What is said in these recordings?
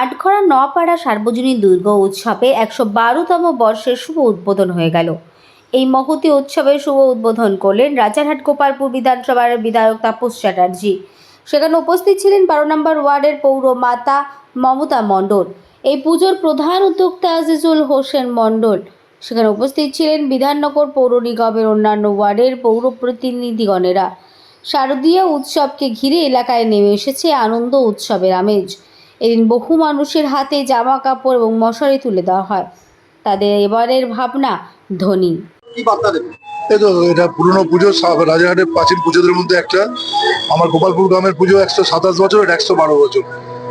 আটখরা নপাড়া সার্বজনীন দুর্গা উৎসবে একশো বারোতম বর্ষের শুভ উদ্বোধন হয়ে গেল। এই মহতি উৎসবের শুভ উদ্বোধন করলেন রাজারহাট গোপালপুর বিধানসভার বিধায়ক তাপস চ্যাটার্জি। সেখানে উপস্থিত ছিলেন বারো নম্বর ওয়ার্ডের পৌর মাতা মমতা মণ্ডল। এই পুজোর প্রধান উদ্যোক্তা আজিজুল হোসেন মণ্ডল। সেখানে উপস্থিত ছিলেন বিধাননগর পৌর নিগমের অন্যান্য ওয়ার্ডের পৌর প্রতিনিধিগণেরা। শারদীয় উৎসবকে ঘিরে এলাকায় নেমে এসেছে আনন্দ উৎসবের আমেজ। এদিন বহু মানুষের হাতে জামা কাপড় এবং মশারি তুলে দেওয়া হয়। তাদের এবারের ভাবনা ধনী। এই তো এটা পুরনো পুজো রাজারহাটের প্রাচীন পুজোদের মধ্যে একটা। আমার গোপালপুর গ্রামের পুজো একশো সাতাশ বছর একশো বারো বছর।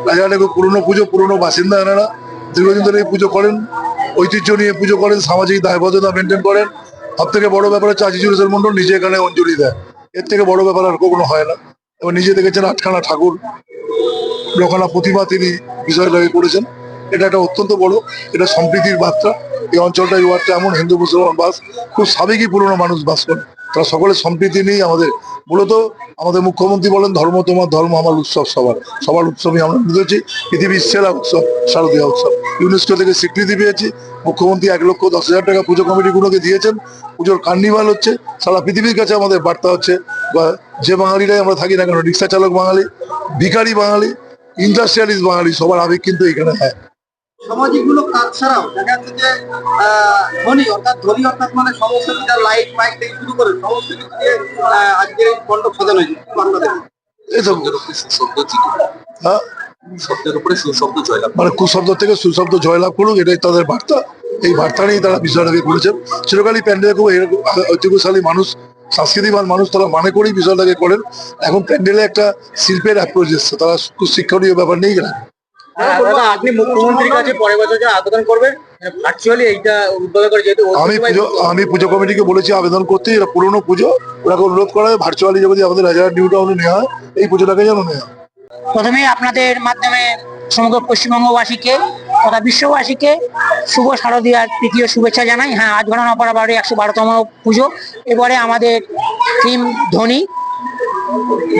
রাজারহাটে পুরনো পুজো, পুরনো বাসিন্দা এনারা। দীর্ঘদিন ধরে এই পুজো করেন, ঐতিহ্য নিয়ে পুজো করেন, সামাজিক দায়বদ্ধতা মেনটেন করেন। সব থেকে বড় ব্যাপার হচ্ছে আজিজুল হোসেন মন্ডল নিজে এখানে অঞ্জলি দেয়। এর থেকে বড় ব্যাপার আর কোনো হয় না। এবার নিজে দেখেছেন আটখানা ঠাকুর। লোকানা প্রতিমা তিনি বিষয়টাকে করেছেন। এটা একটা অত্যন্ত বড়, এটা সম্প্রীতির বার্তা। এই অঞ্চলটা, এই ওয়ার্ডটা এমন হিন্দু, মুসলমান বাস, খুব সাবেকি পুরনো মানুষ বাস করে। তারা সকলে সম্প্রীতি নিয়েই আমাদের, মূলত আমাদের মুখ্যমন্ত্রী বলেন, ধর্ম তোমার, ধর্ম আমার উৎসব সবার। সবার উৎসবই আমরা বুঝেছি পৃথিবীর সেরা উৎসব, শারদীয় উৎসব। ইউনেস্কো থেকে স্বীকৃতি পেয়েছি। মুখ্যমন্ত্রী এক লক্ষ দশ হাজার টাকা পুজো কমিটিগুলোকে দিয়েছেন। পুজোর কার্নিভাল হচ্ছে, সারা পৃথিবীর কাছে আমাদের বার্তা হচ্ছে, বা যে বাঙালিরাই আমরা থাকি না কেন, রিক্সা চালক বাঙালি ভিকারি বাঙালি ইন্ডাস্ট্রিয়ালিস্ট বাঙালি সবার আবেগ কিন্তু এখানে হ্যাঁ। সামাজিক মূলক কাজ ছাড়াও দেখা যাচ্ছে যে আহ, অর্থাৎ ধনী অর্থাৎ মানে সমস্ত কিছু লাইট মাইক থেকে শুরু করে সমস্ত কিছু দিয়ে আহ, এই মণ্ডপ সাজানো হয়েছে। শব্দের উপরে সুশব্দ জয়লাভ। মানে কুশব্দ থেকে সুশব্দ জয়লাভ করুক এটাই তাদের বার্তা। এই বার্তা নিয়েই তারা বিষয়টাকে করেছেন চিরকালই প্যান্ডেলে খুব ঐতিহ্যশালী মানুষ সংস্কৃতিবান মানুষ তারা মানে করেই বিষয়টাকে করেন। এখন প্যান্ডেলে একটা শিল্পের অ্যাপ্রোচ এসছে তারা শিক্ষণীয় ব্যাপার নেই না দাদা আপনি মুখ্যমন্ত্রীর কাছে পরের বছর আবেদন করবেন ভার্চুয়ালি এইটা উদ্বোধন করে যেহেতু আমি পুজো আমি পুজো কমিটিকে বলেছি আবেদন করতে এটা পুরনো পুজো ওনাকে অনুরোধ করা হয় ভার্চুয়ালি আমাদের টাউনে নেওয়া হয় এই পুজোটাকে যেন নেওয়া প্রথমে আপনাদের মাধ্যমে সমগ্র পশ্চিমবঙ্গবাসীকে তথা বিশ্ববাসীকে শুভ শারদীয়ার তৃতীয় শুভেচ্ছা জানাই। হ্যাঁ আজ ঘটনা অপরা বাড়ি একশো বারোতম পুজো। এবারে আমাদের থিম ধনী।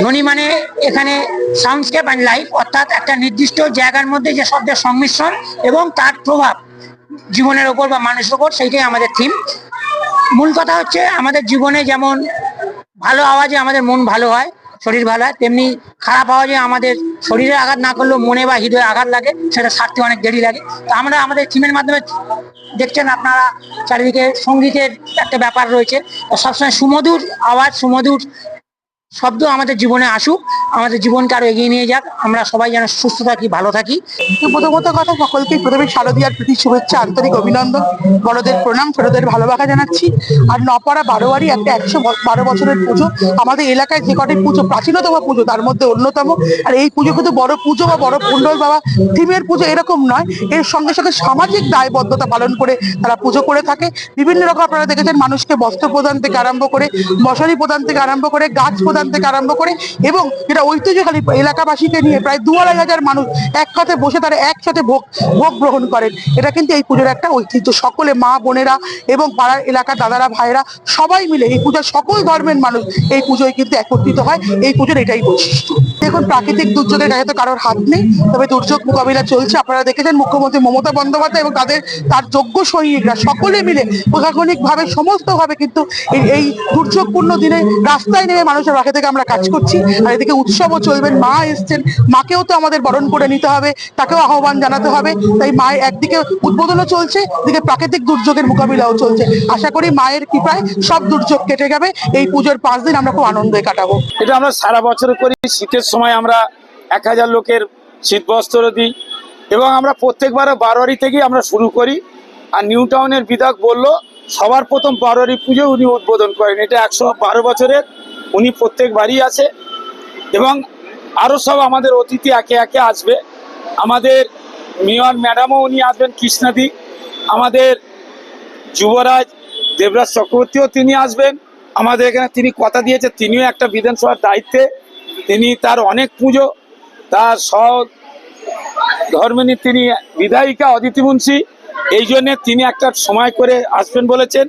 ধনী মানে এখানে সাউন্ডস্কেপ অ্যান্ড লাইফ অর্থাৎ একটা নির্দিষ্ট জায়গার মধ্যে যে শব্দের সংমিশ্রণ এবং তার প্রভাব জীবনের ওপর বা মানুষের ওপর, সেইটাই আমাদের থিম মূল কথা হচ্ছে, আমাদের জীবনে যেমন ভালো আওয়াজে আমাদের মন ভালো হয় শরীর ভালো হয়, তেমনি খারাপ হওয়া যে আমাদের শরীরে আঘাত না করলেও মনে বা হৃদয়ে আঘাত লাগে, সেটা সারতে অনেক দেরি লাগে। তো আমরা আমাদের টিমের মাধ্যমে দেখছেন আপনারা চারিদিকে সঙ্গীতের একটা ব্যাপার রয়েছে। সবসময় সুমধুর আওয়াজ, সুমধুর শব্দ আমাদের জীবনে আসুক, আমাদের জীবনকে আরও এগিয়ে নিয়ে যাক, আমরা সবাই যেন সুস্থ থাকি, ভালো থাকি। প্রথমত কথা সকলকে প্রথমে শারদীয়ার প্রীতি শুভেচ্ছা, আন্তরিক অভিনন্দন। বড়দের প্রণাম, ছোটদের ভালোবাসা জানাচ্ছি। আর নপাড়া বারোয়ারি একটা একশো বারো বছরের পুজো। আমাদের এলাকায় যে কটি পুজো, প্রাচীনতম পুজো, তার মধ্যে অন্যতম। আর এই পুজো কিন্তু বড় পুজো বা বড় কুণ্ডল বাবা থিমের পুজো এরকম নয়। এর সঙ্গে সঙ্গে সামাজিক দায়বদ্ধতা পালন করে তারা পুজো করে থাকে। বিভিন্ন রকম আপনারা দেখেছেন, মানুষকে বস্ত্র প্রদান থেকে আরম্ভ করে, মশারি প্রদান থেকে আরম্ভ করে, গাছ প্রদান থেকে আরম্ভ করে এবং যেটা ঐতিহ্যশালী এলাকাবাসীকে নিয়ে প্রায় দু আড়াই হাজার মানুষ একসাথে বসে তারা একসাথে ভোগ ভোগ গ্রহণ করেন। এটা কিন্তু এই পুজোর একটা ঐতিহ্য। সকলে মা, বোনেরা এবং পাড়ার এলাকার দাদারা ভাইরা সবাই মিলে এই পূজার সকল ধর্মের মানুষ এই পুজোয় কিন্তু একত্রিত হয়। এই পুজোর এটাই বৈশিষ্ট্য। দেখুন, প্রাকৃতিক দুর্যোগের গায়ে তো কারোর হাত নেই, তবে দুর্যোগ মোকাবিলা চলছে। আপনারা দেখেছেন মুখ্যমন্ত্রী মমতা বন্দ্যোপাধ্যায় এবং তাদের, তার যোগ্য সৈনিকরা সকলে মিলে প্রশাসনিক ভাবে সমস্ত ভাবে কিন্তু এই দুর্যোগপূর্ণ দিনে রাস্তায় নেমে মানুষের পাশে থেকে আমরা কাজ করছি, আর এদিকে উৎসবও চলবেন মা এসছেন, মাকেও তো আমাদের বরণ করে নিতে হবে, তাকেও আহ্বান জানাতে হবে। তাই মায়ের একদিকে উদ্বোধনও চলছে, এদিকে প্রাকৃতিক দুর্যোগের মোকাবিলাও চলছে। আশা করি মায়ের কৃপায় সব দুর্যোগ কেটে যাবে। এই পুজোর পাঁচ দিন আমরা খুব আনন্দে কাটাবো। এটা আমরা সারা বছর করি, শীতের সময় আমরা এক হাজার লোকের শীত বস্ত্র দিই। এবং আমরা প্রত্যেকবারে বারোয়ারি থেকেই আমরা শুরু করি। আর নিউ টাউনের বিধায়ক বলল, সবার প্রথম বারোয়ারি পুজো উনি উদ্বোধন করেন। এটা একশো বারো বছরের উনি প্রত্যেকবারই আছে এবং আরও সব আমাদের অতিথি একে একে আসবে। আমাদের মেয়র ম্যাডামও উনি আসবেন, কৃষ্ণাদি। আমাদের যুবরাজ, দেবরাজ চক্রবর্তীও তিনি আসবেন। আমাদের এখানে তিনি কথা দিয়েছে তিনিও একটা বিধানসভার দায়িত্বে। তিনি তার অনেক পুজো, তার সহ ধর্মিনী তিনি বিধায়িকা অদিতি মুন্সি। এই জন্যে তিনি একটা সময় করে আসবেন বলেছেন।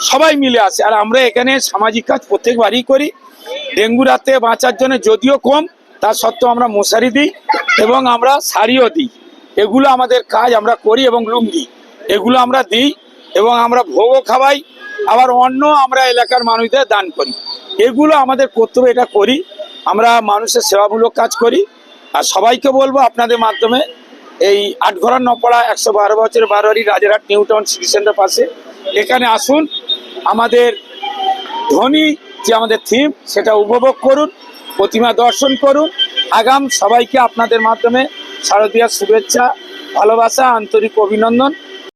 সবাই মিলে আসে আর আমরা এখানে সামাজিক কাজ প্রত্যেকবারই করি। ডেঙ্গু রাতে বাঁচার জন্য যদিও কম তা সত্ত্বেও আমরা মশারি দিই এবং আমরা শাড়িও দিই। এগুলো আমাদের কাজ, আমরা করি এবং লুঙ্গি। এগুলো আমরা দিই এবং আমরা ভোগও খাওয়াই। আবার অন্য আমরা এলাকার মানুষদের দান করি। এগুলো আমাদের কর্তব্য, এটা করি। আমরা মানুষের সেবামূলক কাজ করি। আর সবাইকে বলব আপনাদের মাধ্যমে এই আটঘরা নপড়া একশো বারো বছরের বারোয়ারি Rajarhat new town city centre পাশে এখানে আসুন। আমাদের ধনী যে আমাদের থিম, সেটা উপভোগ করুন, প্রতিমা দর্শন করুন। আগাম সবাইকে আপনাদের মাধ্যমে শারদীয়ার শুভেচ্ছা, ভালোবাসা, আন্তরিক অভিনন্দন।